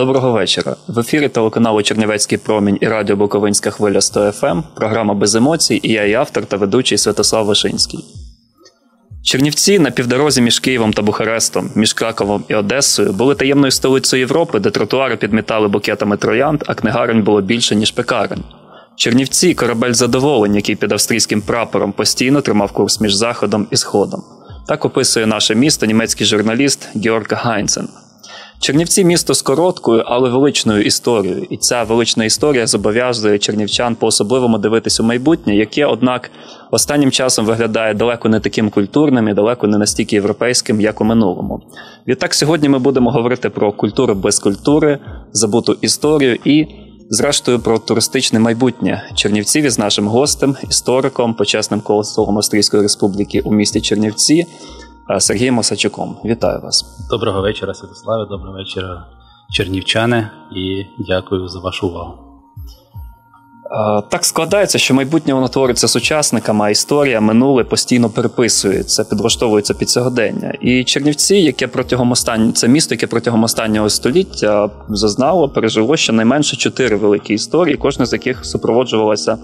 Доброго вечора. В ефірі телеканалу Чернівецький промінь і радіо Буковинська хвиля 100 ФМ. Ем. Програма без емоцій. І я, і автор та ведучий Святослав Вишинський. Чернівці на півдорозі між Києвом та Бухарестом, між Краковом і Одесою були таємною столицею Європи, де тротуари підмітали букетами троянд, а книгарень було більше, ніж пекарень. Чернівці корабель задоволень, який під австрійським прапором постійно тримав курс між Заходом і Сходом. Так описує наше місто німецький журналіст Георг Гайнцен. Чернівці місто з короткою, але величною історією, і ця велична історія зобов'язує чернівчан по особливому дивитись у майбутнє, яке, однак, останнім часом виглядає далеко не таким культурним і далеко не настільки європейським, як у минулому. Відтак, сьогодні ми будемо говорити про культуру без культури, забуту історію і, зрештою, про туристичне майбутнє Чернівців із нашим гостем, істориком, почесним консулом Австрійської республіки у місті Чернівці. Сергієм Осачуком. Вітаю вас. Доброго вечора, Святославе, доброго вечора, чернівчани, і дякую за вашу увагу. Так складається, що майбутнє воно твориться сучасниками, а історія минуле постійно переписується, підлаштовується під сьогодення. І Чернівці, яке протягом останнього це місто, яке протягом останнього століття зазнало, пережило щонайменше чотири великі історії, кожна з яких супроводжувалася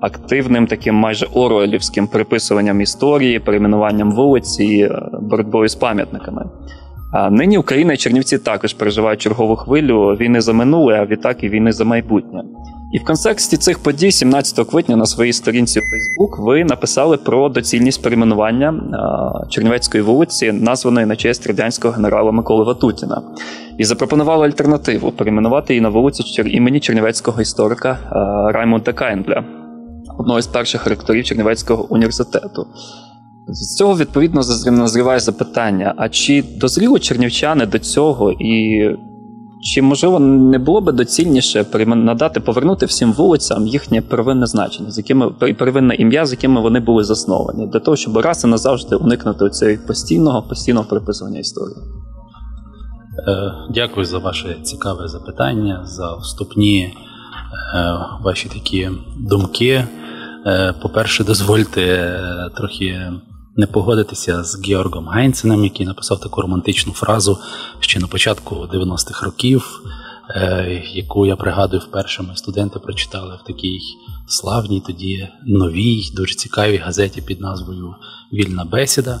активним таким майже оруелівським приписуванням історії, перейменуванням вулиці, е, боротьбою з пам'ятниками. А нині Україна і Чернівці також переживають чергову хвилю війни за минуле, а відтак і війни за майбутнє. І в контексті цих подій, 17 квітня, на своїй сторінці у Фейсбук, ви написали про доцільність перейменування Чернівецької вулиці, названої на честь радянського генерала Миколи Ватутіна, і запропонували альтернативу перейменувати її на вулицю імені Чернівецького історика Раймонда Кайнгля одного з перших ректорів Чернівецького університету. З цього відповідно назріває запитання: а чи дозріли чернівчани до цього, і чи можливо не було би доцільніше надати повернути всім вулицям їхнє первинне значення, з якими первинне ім'я, з якими вони були засновані, для того, щоб раз і назавжди уникнути цього постійного постійного приписування історії? Е, дякую за ваше цікаве запитання, за вступні е, ваші такі думки. Е, по-перше, дозвольте е, трохи не погодитися з Георгом Гайнценом, який написав таку романтичну фразу ще на початку 90-х років, е, яку я пригадую, вперше ми студенти прочитали в такій славній, тоді новій, дуже цікавій газеті під назвою Вільна бесіда.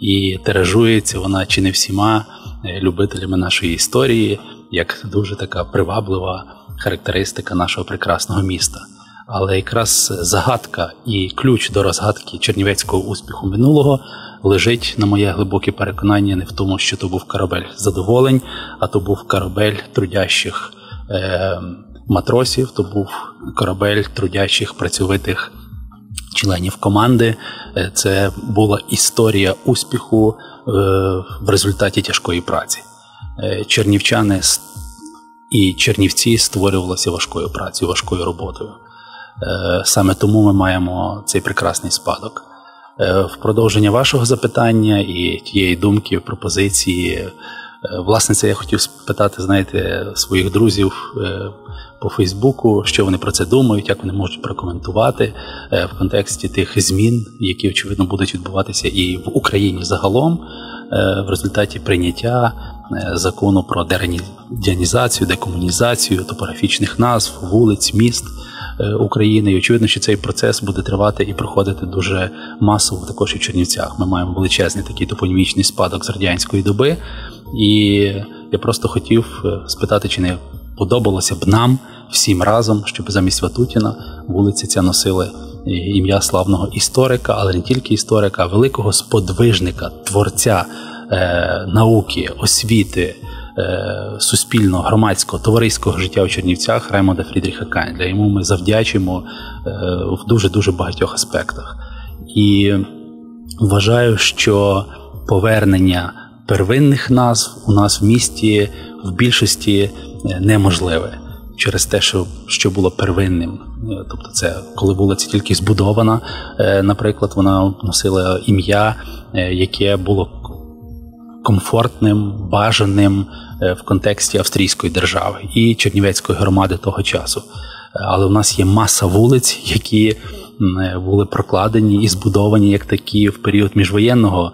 І тиражується вона чи не всіма любителями нашої історії, як дуже така приваблива характеристика нашого прекрасного міста. Але якраз загадка і ключ до розгадки чернівецького успіху минулого лежить на моє глибоке переконання не в тому, що то був корабель задоволень, а то був корабель трудящих е, матросів, то був корабель трудящих працьовитих членів команди. Е, це була історія успіху е, в результаті тяжкої праці. Е, чернівчани і чернівці створювалися важкою працею, важкою роботою. Е, саме тому ми маємо цей прекрасний спадок. Е, в продовження вашого запитання і тієї думки, пропозиції, е, власне, це я хотів спитати, знаєте, своїх друзів по Фейсбуку, що вони про це думають, як вони можуть прокоментувати в контексті тих змін, які очевидно будуть відбуватися і в Україні загалом, в результаті прийняття закону про дерадянізацію, декомунізацію топографічних назв, вулиць, міст. Е, України. І очевидно, що цей процес буде тривати і проходити дуже масово також і в Чернівцях. Ми маємо величезний такий топонімічний спадок з радянської доби. І я просто хотів е, спитати, чи не подобалося б нам всім разом, щоб замість Ватутіна вулиця ця носили ім'я славного історика, але не тільки історика, а великого сподвижника, творця е, науки, освіти. Е, суспільного, громадського, товариського життя у Чернівцях Раймонда Фрідріха Кайнля. Йому ми завдячимо е, в дуже дуже багатьох аспектах. І вважаю, що повернення первинних назв у нас в місті в більшості е, неможливе. Через те, що що було первинним, тобто, це коли вулиця тільки збудована, наприклад, вона носила ім'я, яке було комфортним, бажаним Е, в контексті австрійської держави і Чернівецької громади того часу. Е, але в нас є маса вулиць, які е, були прокладені і збудовані як такі в період міжвоєнного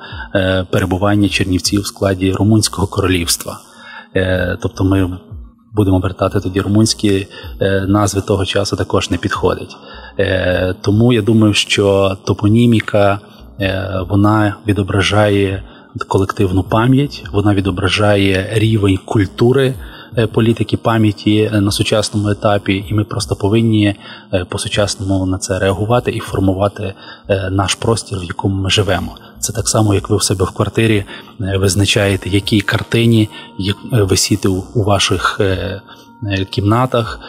перебування Чернівців в складі Румунського королівства. Тобто ми будемо вертати тоді румунські назви того часу також не підходить. Тому я думаю, що топоніміка вона відображає колективну пам'ять, вона відображає рівень культури. Політики пам'яті на сучасному етапі, і ми просто повинні по сучасному на це реагувати і формувати наш простір, в якому ми живемо. Це так само, як ви в себе в квартирі е, визначаєте, які картині е, висіти у ваших е, кімнатах,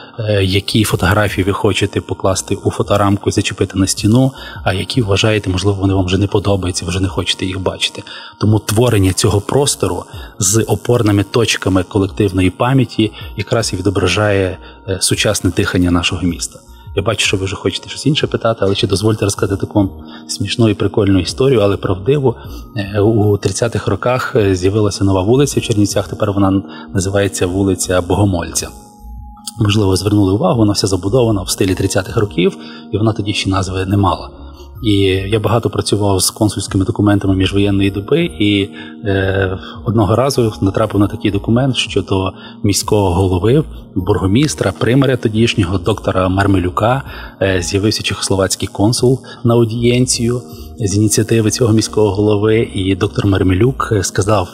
які фотографії ви хочете покласти у фоторамку і зачепити на стіну, а які вважаєте, можливо, вони вам вже не подобаються, ви вже не хочете їх бачити. Тому творення цього простору з опорними точками колективної пам'яті якраз і відображає сучасне дихання нашого міста. Я бачу, що ви вже хочете щось інше питати, але чи дозвольте розказати таку смішну і прикольну історію, але правдиву. Е, у 30-х роках е, з'явилася нова вулиця в Чернівцях. Тепер вона називається вулиця Богомольця. Можливо, звернули увагу, вона вся забудована в стилі 30-х років, і вона тоді ще назви не мала. І я багато працював з консульськими документами міжвоєнної доби, і е, одного разу натрапив на такий документ щодо міського голови, бургомістра, примаря тодішнього доктора Мармелюка. Е, з'явився чехословацький консул на аудієнцію з ініціативи цього міського голови. І доктор Мармелюк сказав,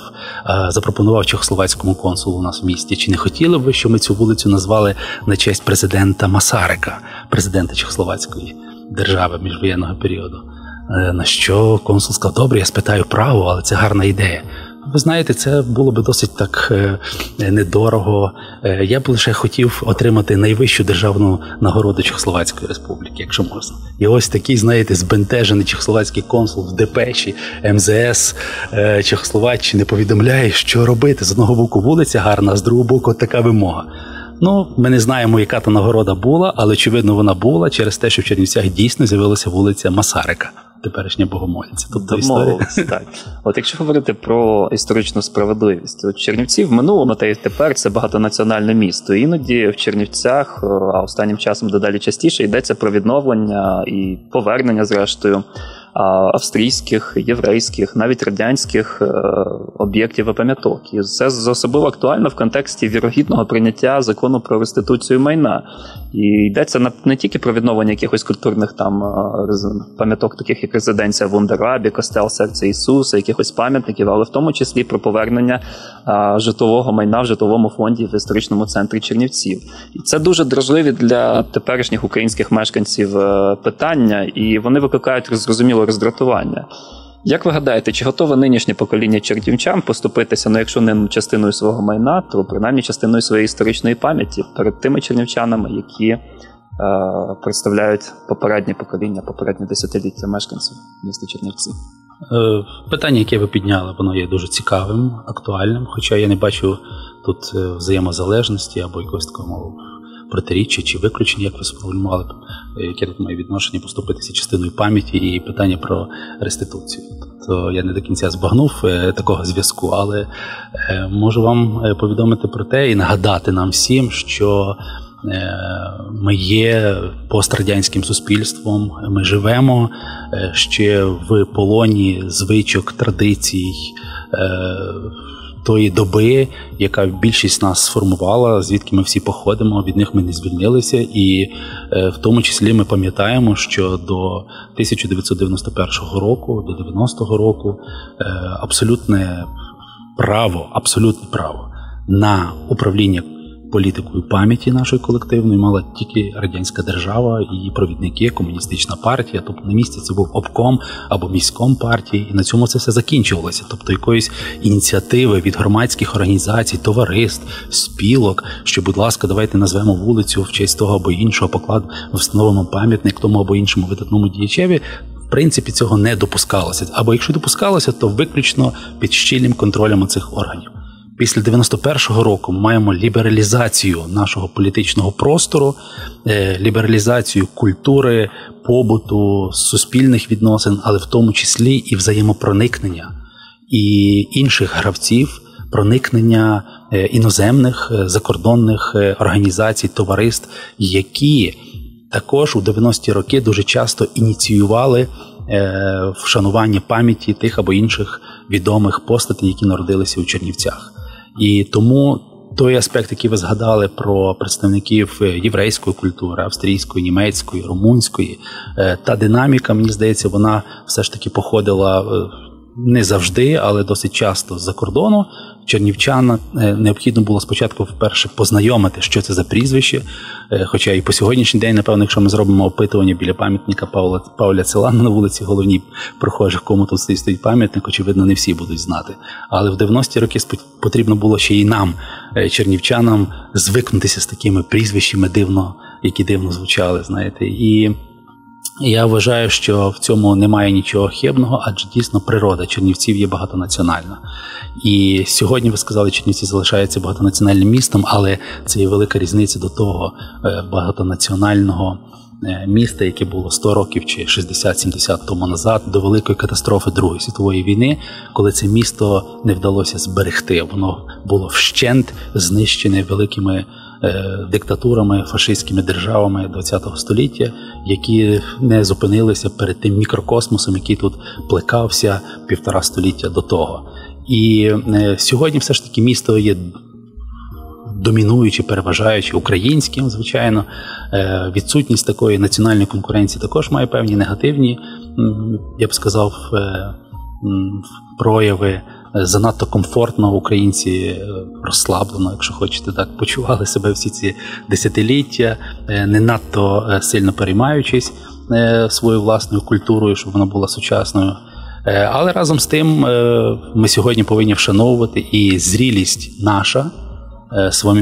е, запропонував чехословацькому консулу у нас в місті. Чи не хотіли б ви, щоб ми цю вулицю назвали на честь президента Масарика, президента Чехословацької? Держави міжвоєнного періоду. Е, на що консул сказав, добре, я спитаю право, але це гарна ідея. Ви знаєте, це було би досить так е, недорого. Е, я б лише хотів отримати найвищу державну нагороду Чехословацької республіки, якщо можна. І ось такий, знаєте, збентежений чехословацький консул в Депеші МЗС Чехословаччини повідомляє, що робити з одного боку вулиця гарна, а з другого боку така вимога. Ну, ми не знаємо, яка та нагорода була, але очевидно, вона була через те, що в Чернівцях дійсно з'явилася вулиця Масарика, теперішня богомольця. Тобто історія. так. От якщо говорити про історичну справедливість, от Чернівці в минулому та й тепер це багатонаціональне місто. Іноді в Чернівцях, а останнім часом дедалі частіше йдеться про відновлення і повернення, зрештою австрійських, єврейських, навіть радянських е, об'єктів і пам'яток. І це особливо актуально в контексті вірогідного прийняття закону про реституцію майна. І йдеться не тільки про відновлення якихось культурних там е, пам'яток, таких як резиденція в Ундерабі, костел серця Ісуса, якихось пам'ятників, але в тому числі про повернення житлового майна в житловому фонді в історичному центрі Чернівців. І це дуже дражливі для теперішніх українських мешканців е, питання, і вони викликають зрозуміло роздратування. Як ви гадаєте, чи готове нинішнє покоління чернівчан поступитися, ну якщо не частиною свого майна, то принаймні частиною своєї історичної пам'яті перед тими чернівчанами, які е, представляють попереднє покоління, попереднє десятиліття мешканців міста Чернівці? Е, питання, яке ви підняли, воно є дуже цікавим, актуальним. Хоча я не бачу тут е, взаємозалежності або якогось такого протиріччя чи виключення, як ви сформулювали, яке тут має відношення поступитися частиною пам'яті і питання про реституцію. Тобто я не до кінця збагнув е, такого зв'язку, але е, можу вам повідомити про те і нагадати нам всім, що. Ми є пострадянським суспільством, ми живемо ще в полоні звичок, традицій, тої доби, яка більшість нас сформувала, звідки ми всі походимо, від них ми не звільнилися, і е, в тому числі ми пам'ятаємо, що до 1991 року, до 90-го року, е, абсолютне право, абсолютне право на управління політикою пам'яті нашої колективної мала тільки радянська держава, її провідники, комуністична партія. Тобто на місці це був обком або міськом партії, і на цьому це все закінчувалося. Тобто якоїсь ініціативи від громадських організацій, товариств, спілок, що, будь ласка, давайте назвемо вулицю в честь того або іншого, поклад встановимо пам'ятник тому або іншому видатному діячеві. В принципі, цього не допускалося. Або якщо допускалося, то виключно під щільним контролем цих органів. Після 91-го року ми маємо лібералізацію нашого політичного простору, е, лібералізацію культури, побуту, суспільних відносин, але в тому числі і взаємопроникнення і інших гравців, проникнення е, іноземних е, закордонних організацій, товариств, які також у 90-ті роки дуже часто ініціювали вшанування пам'яті тих або інших відомих постатей, які народилися у Чернівцях. І тому той аспект, який ви згадали про представників єврейської культури, австрійської, німецької, румунської, та динаміка, мені здається, вона все ж таки походила не завжди, але досить часто з-за кордону. Чернівчана е, необхідно було спочатку вперше познайомити, що це за прізвище. Е, хоча і по сьогоднішній день, напевно, якщо ми зробимо опитування біля пам'ятника Павла Павля Целана на вулиці головній прохожих, кому тут стоїть пам'ятник, очевидно, не всі будуть знати. Але в 90-ті роки потрібно було ще і нам, е, чернівчанам, звикнутися з такими прізвищами дивно, які дивно звучали. Знаєте, і я вважаю, що в цьому немає нічого хибного, адже дійсно природа Чернівців є багатонаціональна. І сьогодні ви сказали, Чернівці залишаються багатонаціональним містом, але це є велика різниця до того е, багатонаціонального е, міста, яке було 100 років чи 60-70 тому назад, до великої катастрофи Другої світової війни, коли це місто не вдалося зберегти. Воно було вщент знищене великими. Е, диктатурами, фашистськими державами ХХ століття, які не зупинилися перед тим мікрокосмосом, який тут плекався півтора століття до того. І е, сьогодні, все ж таки, місто є. Домінуючи, переважаючи українським, звичайно, е, відсутність такої національної конкуренції також має певні негативні, я б сказав, прояви занадто комфортно українці е, розслаблено, якщо хочете так, почували себе всі ці десятиліття, е, не надто е, сильно переймаючись своєю власною культурою, щоб вона була сучасною. Але разом з тим ми сьогодні повинні вшановувати і зрілість наша.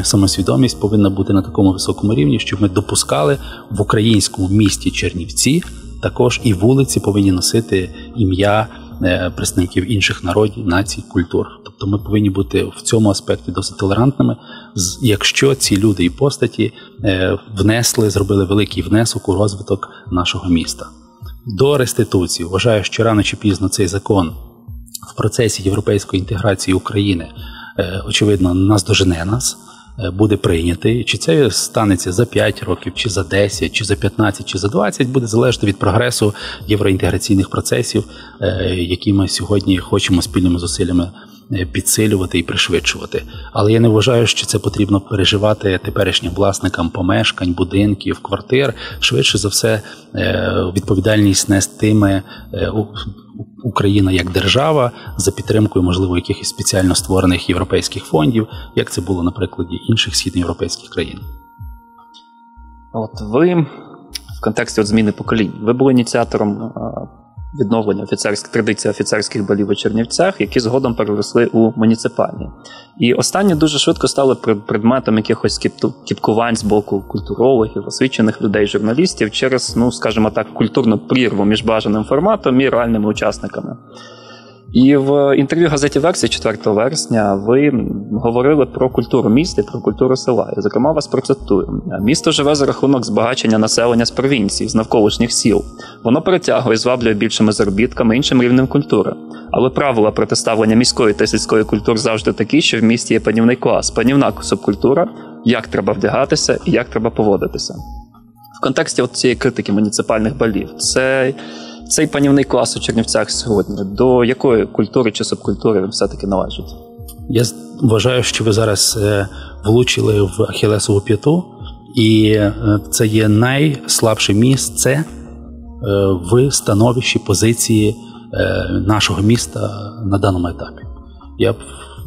Самосвідомість повинна бути на такому високому рівні, щоб ми допускали в українському місті Чернівці також і вулиці повинні носити ім'я представників інших народів, націй, культур. Тобто ми повинні бути в цьому аспекті досить толерантними, якщо ці люди і постаті е, внесли, зробили великий внесок у розвиток нашого міста. До реституції вважаю, що рано чи пізно цей закон в процесі європейської інтеграції України е, очевидно наздожене нас. Е, буде прийнятий. Чи це станеться за 5 років, чи за 10, чи за 15, чи за 20, буде залежати від прогресу євроінтеграційних процесів, е, які ми сьогодні хочемо спільними зусиллями. Е, підсилювати і пришвидшувати, але я не вважаю, що це потрібно переживати теперішнім власникам помешкань, будинків, квартир. Швидше за все, відповідальність нестиме Україна як держава за підтримкою, можливо, якихось спеціально створених європейських фондів, як це було на прикладі інших східноєвропейських країн. От ви в контексті от зміни поколінь, ви були ініціатором відновлення офіцерських традицій офіцерських балів у Чернівцях, які згодом переросли у муніципальні. І останні дуже швидко стали предметом якихось кіпкувань з боку культурологів, освічених людей, журналістів через, ну скажімо так, культурну прірву між бажаним форматом і реальними учасниками. І в інтерв'ю газеті Версія 4 вересня ви говорили про культуру міста і про культуру села. І, зокрема, вас процитую: місто живе за рахунок збагачення населення з провінції, з навколишніх сіл. Воно перетягує, зваблює більшими заробітками, іншим рівнем культури. Але правила протиставлення міської та сільської культур завжди такі, що в місті є панівний клас, панівна субкультура, як треба вдягатися і як треба поводитися. В контексті цієї критики муніципальних балів це цей панівний клас у Чернівцях сьогодні до якої культури чи субкультури він все-таки належить? Я вважаю, що ви зараз е, влучили в Ахілесову п'яту, і е, це є найслабше місце е, в становищі позиції нашого міста на даному етапі. Я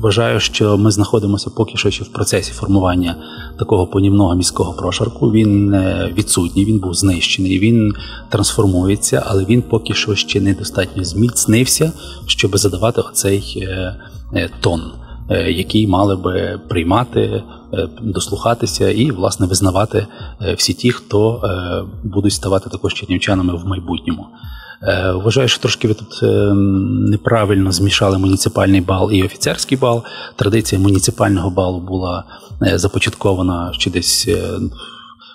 Вважаю, що ми знаходимося поки що ще в процесі формування такого понівного міського прошарку. Він е, відсутній, він був знищений, він трансформується, але він поки що ще недостатньо зміцнився, щоб задавати оцей е, е, тон, який мали би приймати, дослухатися і власне визнавати всі ті, хто будуть ставати також чернівчанами в майбутньому. Е, вважаю, що трошки ви тут е, неправильно змішали муніципальний бал і офіцерський бал. Традиція муніципального балу була е, започаткована ще десь.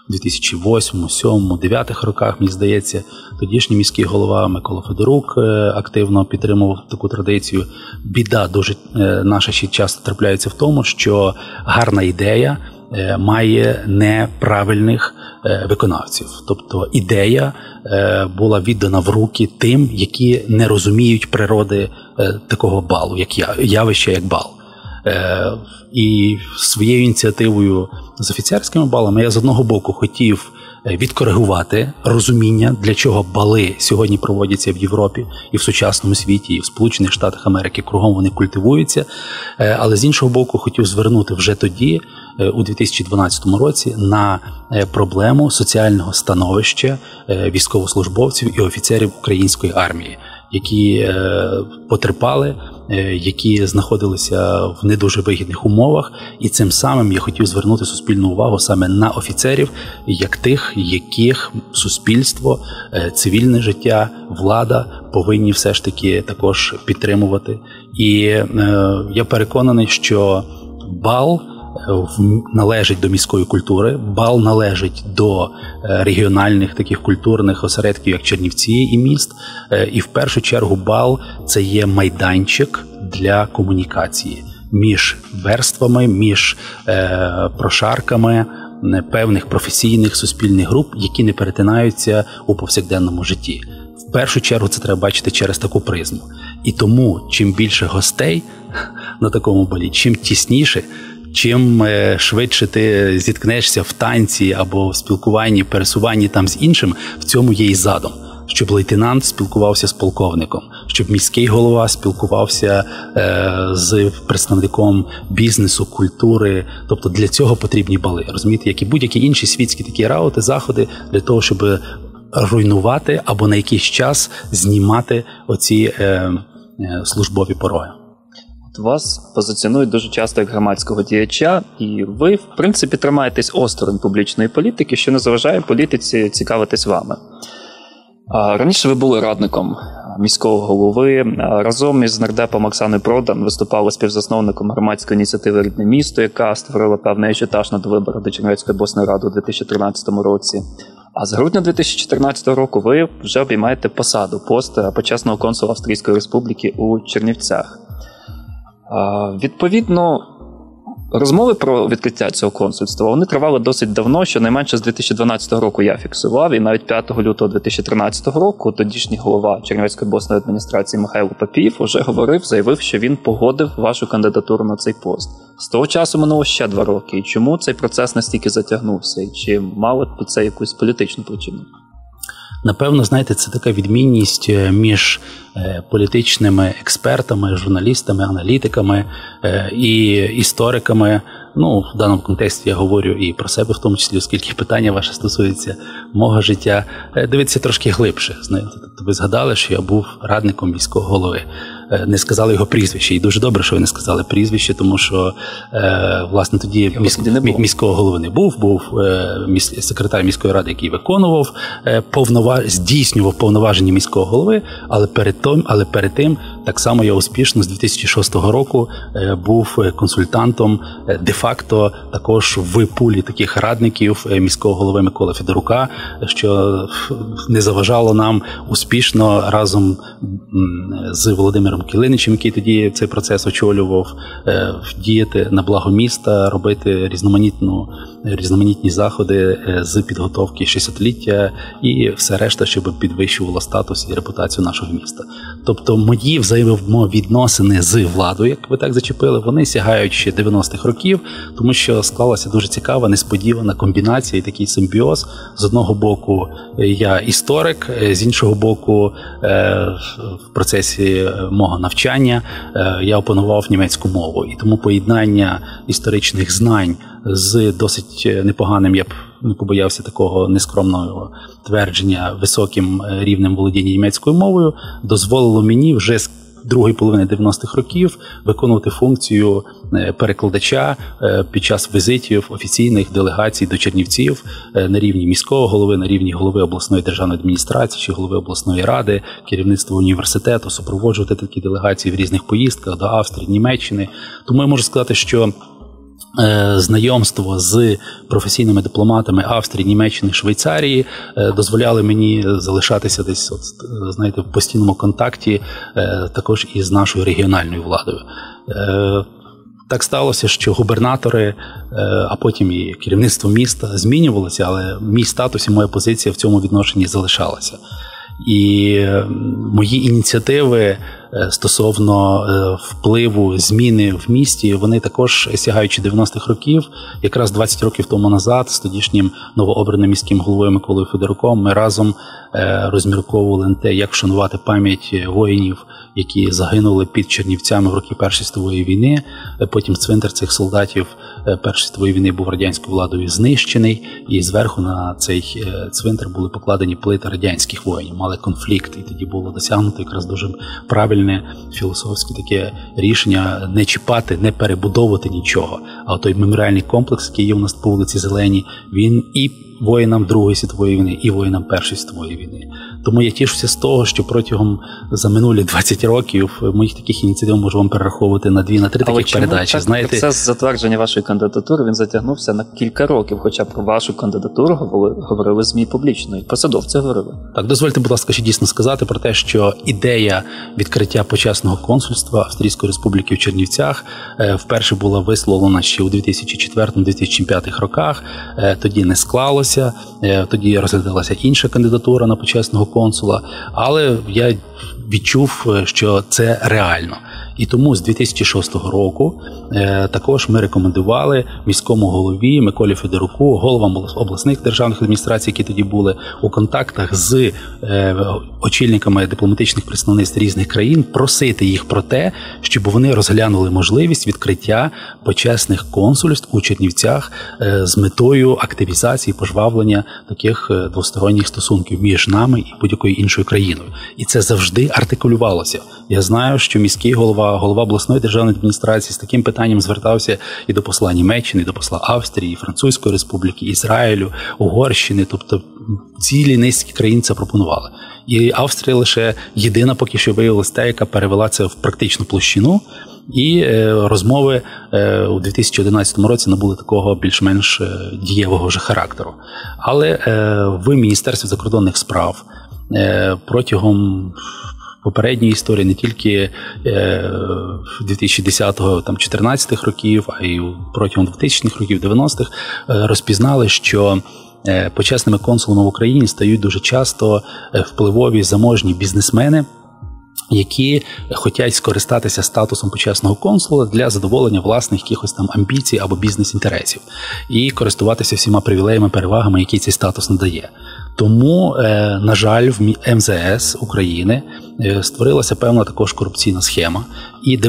У 2008, 2007, 2009 роках, мені здається, тодішній міський голова Микола Федорук активно підтримував таку традицію. Біда дуже наша ще часто трапляється в тому, що гарна ідея має неправильних виконавців. Тобто ідея Е, була віддана в руки тим, які не розуміють природи е, такого балу, як явище, як бал. І своєю ініціативою з офіцерськими балами я з одного боку хотів Е, відкоригувати розуміння, для чого бали сьогодні проводяться в Європі і в сучасному світі, і в Сполучених Штатах Америки кругом вони культивуються. Е, але з іншого боку, хотів звернути вже тоді, е, у 2012 році, на проблему соціального становища військовослужбовців і офіцерів української армії які е, потерпали, е, які знаходилися в не дуже вигідних умовах, і цим самим я хотів звернути суспільну увагу саме на офіцерів, як тих, яких суспільство, е, цивільне життя, влада повинні все ж таки також підтримувати. І я переконаний, що бал належить до міської культури, бал належить до е, регіональних таких культурних осередків, як Чернівці і міст. Е, і в першу чергу бал це є майданчик для комунікації між верствами, між е, прошарками. Певних професійних суспільних груп, які не перетинаються у повсякденному житті, в першу чергу це треба бачити через таку призму. І тому, чим більше гостей на такому балі, чим тісніше, чим е, швидше ти зіткнешся в танці або в спілкуванні, пересуванні там з іншим, в цьому є і задум. Щоб лейтенант спілкувався з полковником, щоб міський голова спілкувався е, з представником бізнесу, культури. Тобто для цього потрібні бали. Розумієте, як і будь-які інші світські такі раути, заходи для того, щоб руйнувати або на якийсь час знімати оці е, е, службові пороги вас позиціонують дуже часто як громадського діяча, і ви, в принципі, тримаєтесь осторонь публічної політики, що не заважає політиці цікавитись вами. Раніше ви були радником міського голови. Разом із нардепом Оксаною Продан виступали співзасновником громадської ініціативи Рідне місто, яка створила певний ажіотаж на виборах до Чернівецької обласної ради у 2013 році. А з грудня 2014 року ви вже обіймаєте посаду пост почесного консула Австрійської Республіки у Чернівцях. Відповідно, розмови про відкриття цього консульства вони тривали досить давно, щонайменше з 2012 року я фіксував, і навіть 5 лютого 2013 року тодішній голова Чернівецької обласної адміністрації Михайло Папіїв вже говорив, заявив, що він погодив вашу кандидатуру на цей пост. З того часу минуло ще два роки. І чому цей процес настільки затягнувся? І чи мало під це якусь політичну причину? Напевно, знаєте, це така відмінність е, між е, політичними експертами, журналістами, аналітиками е, і істориками. Ну, в даному контексті я говорю і про себе, в тому числі, оскільки питання ваше стосується мого життя. Дивитися трошки глибше. Знаєте, тобто ви згадали, що я був радником міського голови. Е, не сказали його прізвище. І дуже добре, що ви не сказали прізвище, тому що е, власне тоді місь... міського голови не був. Був е, секретар міської ради, який виконував повноваж... здійснював повноваження міського голови. Але перед тим, але перед тим так само я успішно з 2006 року був консультантом де-факто також в пулі таких радників міського голови Миколи Федорука, що не заважало нам успішно разом з Володимиром. Володимиром Килиничем, який тоді цей процес очолював, е, діяти на благо міста, робити різноманітну різноманітні заходи е, з підготовки 60-ліття і все решта, щоб підвищувало статус і репутацію нашого міста. Тобто, мої взаємовідносини з владою, як ви так зачепили, вони сягають ще 90-х років, тому що склалася дуже цікава, несподівана комбінація і такий симбіоз. З одного боку, я історик, з іншого боку, е, в процесі мого навчання е, я опанував німецьку мову, і тому поєднання історичних знань з досить непоганим, я б не побоявся такого нескромного твердження високим е, рівнем володіння німецькою мовою, дозволило мені вже другої половини 90-х років виконувати функцію е, перекладача е, під час візитів офіційних делегацій до Чернівців на рівні міського голови, на рівні голови обласної державної адміністрації чи голови обласної ради, керівництва університету, супроводжувати такі делегації в різних поїздках до Австрії, Німеччини. Тому я можу сказати, що Е, знайомство з професійними дипломатами Австрії, Німеччини, Швейцарії е, дозволяли мені залишатися десь, от знаєте, в постійному контакті е, також із нашою регіональною владою. Так сталося, що губернатори, а потім і керівництво міста змінювалося, але мій статус і моя позиція в цьому відношенні залишалася. І мої ініціативи е, стосовно е, впливу зміни в місті, вони також сягаючи 90-х років, якраз 20 років тому назад, з тодішнім новообраним міським головою Миколою Федоруком, ми разом розмірковували на те, як вшанувати пам'ять воїнів, які загинули під Чернівцями в роки Першої світової війни. Потім цвинтар цих солдатів Першої світової війни був радянською владою знищений, і зверху на цей цвинтар були покладені плити радянських воїнів. Мали конфлікт, і тоді було досягнуто якраз дуже правильне філософське таке рішення не чіпати, не перебудовувати нічого. А той меморіальний комплекс, який є у нас по вулиці Зелені, він і воїнам Другої світової війни, і воїнам Першої світової війни. Тому я тішуся з того, що протягом за минулі 20 років моїх таких ініціатив можу вам перераховувати на дві на три таких передачі. Так, Знаєте, процес затвердження вашої кандидатури він затягнувся на кілька років. Хоча про вашу кандидатуру говорили змі публічно, і посадовці говорили. Так, дозвольте, будь ласка, ще дійсно сказати про те, що ідея відкриття почесного консульства Австрійської республіки в Чернівцях е, вперше була висловлена ще у 2004-2005 роках. Е, тоді не склалося, е, тоді розглядалася інша кандидатура на почесного консула, але я відчув, що це реально. І тому з 2006 року е, також ми рекомендували міському голові Миколі Федоруку, головам обласних державних адміністрацій, які тоді були у контактах з е, очільниками дипломатичних представництв різних країн, просити їх про те, щоб вони розглянули можливість відкриття почесних консульств у Чернівцях е, з метою активізації пожвавлення таких двосторонніх стосунків між нами і будь-якою іншою країною. І це завжди артикулювалося. Я знаю, що міський голова голова обласної державної адміністрації з таким питанням звертався і до посла Німеччини, і до посла Австрії, і Французької Республіки, Ізраїлю, Угорщини, тобто цілі низки країн це пропонували. І Австрія лише єдина, поки що виявилася та, яка перевела це в практичну площину. І е, розмови е, у 2011 році набули такого більш-менш е, дієвого вже характеру. Але в Міністерстві закордонних справ протягом попередньої історії, не тільки 2010-го, е, там 14-х років, а й протягом 2000-х років, 90-х, е, розпізнали, що е, почесними консулами в Україні стають дуже часто впливові заможні бізнесмени. Які хочуть скористатися статусом почесного консула для задоволення власних якихось там амбіцій або бізнес-інтересів, і користуватися всіма привілеями, перевагами, які цей статус надає. Тому, е, на жаль, в МЗС України е, створилася певна також корупційна схема, і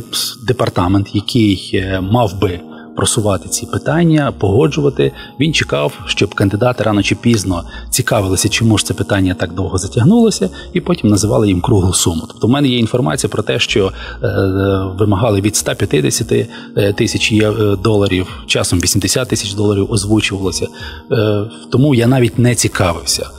департамент, який е, мав би просувати ці питання, погоджувати. Він чекав, щоб кандидати рано чи пізно цікавилися, чому ж це питання так довго затягнулося, і потім називали їм круглу суму. Тобто, в мене є інформація про те, що вимагали від 150 е, тисяч доларів, часом 80 тисяч доларів озвучувалося. Тому я навіть не цікавився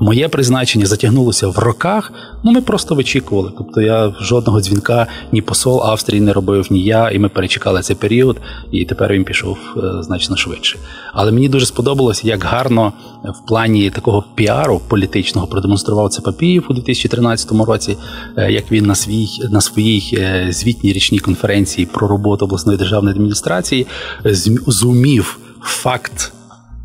моє призначення затягнулося в роках. Ну ми просто вичікували. Тобто я жодного дзвінка ні посол Австрії не робив, ні я, і ми перечекали цей період, і тепер він пішов е, значно швидше. Але мені дуже сподобалося, як гарно в плані такого піару політичного продемонстрував це Папіїв у 2013 році, е, як він на свій на своїй е, звітній річній конференції про роботу обласної державної адміністрації зумів факт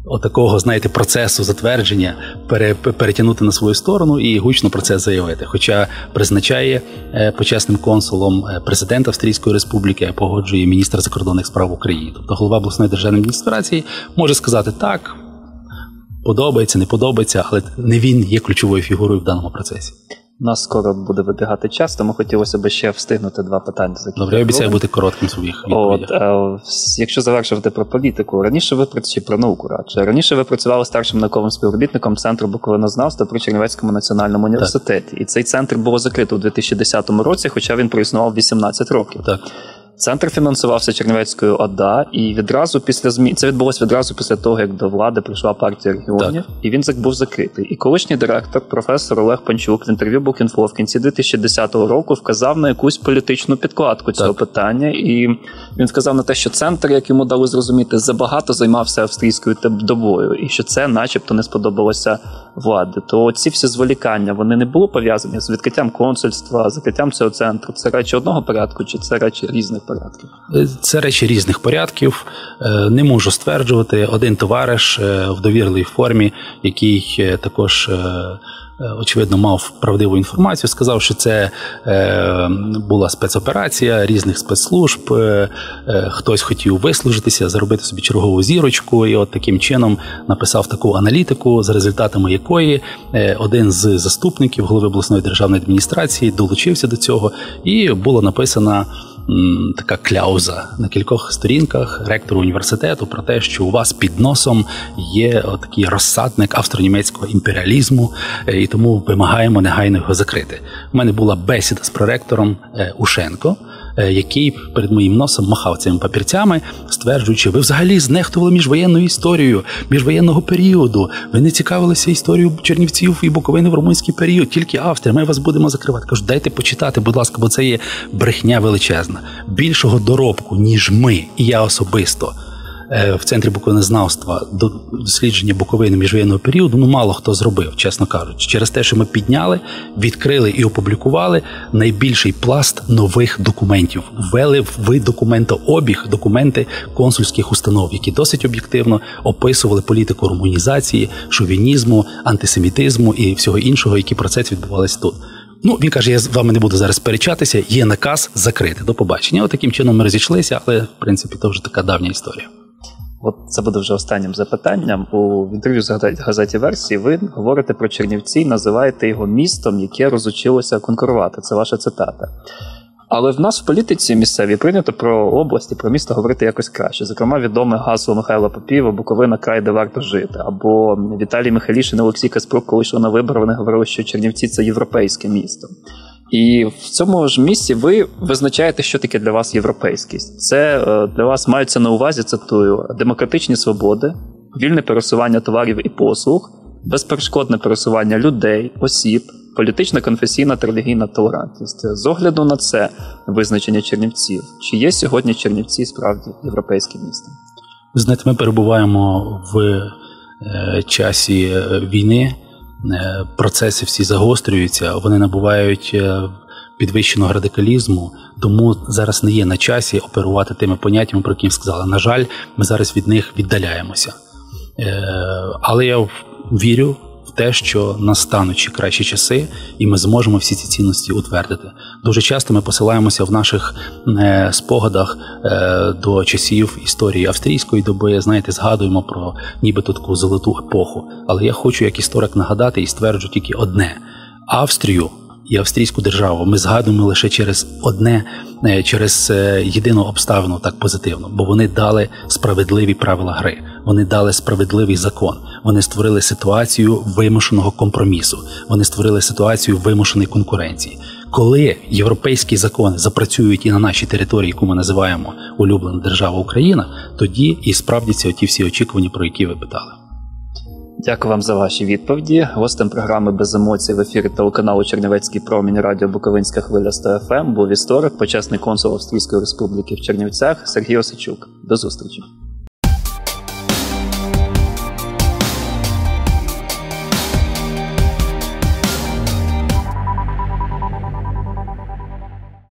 отакого, знаєте, процесу затвердження пере, перетягнути на свою сторону і гучно про це заявити. Хоча призначає е, почесним консулом е, президент Австрійської республіки, а погоджує міністр закордонних справ України. Тобто голова обласної державної адміністрації може сказати так. Подобається, не подобається, але не він є ключовою фігурою в даному процесі. Нас скоро буде вибігати час, тому хотілося б ще встигнути два питання. За Добре, я обіцяю бути коротким своїх От, е, Якщо завершувати про політику, раніше ви працювали про науку радше раніше ви працювали старшим науковим співробітником центру буковинознавства при Чернівецькому національному університеті. Так. І цей центр було закрито у 2010 році, хоча він проіснував 18 років. Так. Центр фінансувався Чернівецькою ОДА, і відразу після змін це відбулося відразу після того, як до влади прийшла партія регіонів, так. і він був закритий. І колишній директор, професор Олег Панчук, в інтерв'ю Букінфо в кінці 2010 року вказав на якусь політичну підкладку цього так. питання. І він сказав на те, що центр, як йому дали зрозуміти, забагато займався австрійською добою, і що це, начебто, не сподобалося влади. То ці всі зволікання вони не були пов'язані з відкриттям консульства, закриттям цього центру. Це речі одного порядку, чи це речі різних порядків? Е, це речі різних порядків. Е, не можу стверджувати. Один товариш е, в довірливій формі, який також очевидно, мав правдиву інформацію. Сказав, що це е, була спецоперація різних спецслужб. Е, е, хтось хотів вислужитися, заробити собі чергову зірочку, і от таким чином написав таку аналітику, за результатами якої е, один з заступників голови обласної державної адміністрації долучився до цього, і було написано така кляуза на кількох сторінках ректору університету про те, що у вас під носом є такий розсадник австро-німецького імперіалізму, е, і тому вимагаємо негайно його закрити. У мене була бесіда з проректором е, Ушенко. Е, який перед моїм носом махав цими папірцями, стверджуючи, ви взагалі знехтували міжвоєнною історією міжвоєнного періоду. Ви не цікавилися історією Чернівців і Буковини в румунський період, тільки Австрія. Ми вас будемо закривати. Кажу, дайте почитати, будь ласка, бо це є брехня величезна. Більшого доробку, ніж ми, і я особисто. Е, в центрі буковинознавства до дослідження Буковини міжвоєнного періоду ну мало хто зробив, чесно кажучи, через те, що ми підняли, відкрили і опублікували найбільший пласт нових документів. Ввели в документообіг документи консульських установ, які досить об'єктивно описували політику румунізації, шовінізму, антисемітизму і всього іншого, які процеси відбувалися тут. Ну, він каже, я з вами не буду зараз сперечатися, є наказ закрити. До побачення. От таким чином ми розійшлися, але в принципі це вже така давня історія. От це буде вже останнім запитанням. У інтерв'ю з газеті версії ви говорите про Чернівці, і називаєте його містом, яке розучилося конкурувати. Це ваша цитата. Але в нас в політиці місцевій прийнято про області, про місто говорити якось краще. Зокрема, відоме гасло Михайла Попіва Буковина край, де варто жити. Або Віталій Михайлішин Олексій Каспрук, коли йшли на вибори, вони говорили, що Чернівці це європейське місто. І в цьому ж місці ви визначаєте, що таке для вас європейськість. Це е, для вас маються на увазі цитую демократичні свободи, вільне пересування товарів і послуг, безперешкодне пересування людей, осіб, політична, конфесійна та релігійна толерантність. З огляду на це визначення Чернівців, чи є сьогодні Чернівці справді європейським містом? Ви знаєте, ми перебуваємо в е, часі е, війни. Е, процеси всі загострюються, вони набувають е, підвищеного радикалізму, тому зараз не є на часі оперувати тими поняттями, про які сказала. На жаль, ми зараз від них віддаляємося. Е, але я вірю те, що настануть ще кращі часи, і ми зможемо всі ці цінності утвердити. Дуже часто ми посилаємося в наших е, спогадах е, до часів історії австрійської доби. Знаєте, згадуємо про нібито таку золоту епоху. Але я хочу, як історик, нагадати і стверджу тільки одне: Австрію і австрійську державу ми згадуємо лише через одне, е, через єдину обставину так позитивно, бо вони дали справедливі правила гри, вони дали справедливий закон, вони створили ситуацію вимушеного компромісу, вони створили ситуацію вимушеної конкуренції. Коли європейські закони запрацюють і на нашій території, яку ми називаємо улюблена держава Україна, тоді і справдяться оті всі очікування, про які ви питали. Дякую вам за ваші відповіді. Гостем програми без емоцій в ефірі телеканалу Чернівецький промінь радіо Буковинська хвиля 100 ФМ був історик, почесний консул Австрійської республіки в Чернівцях Сергій Осичук. До зустрічі.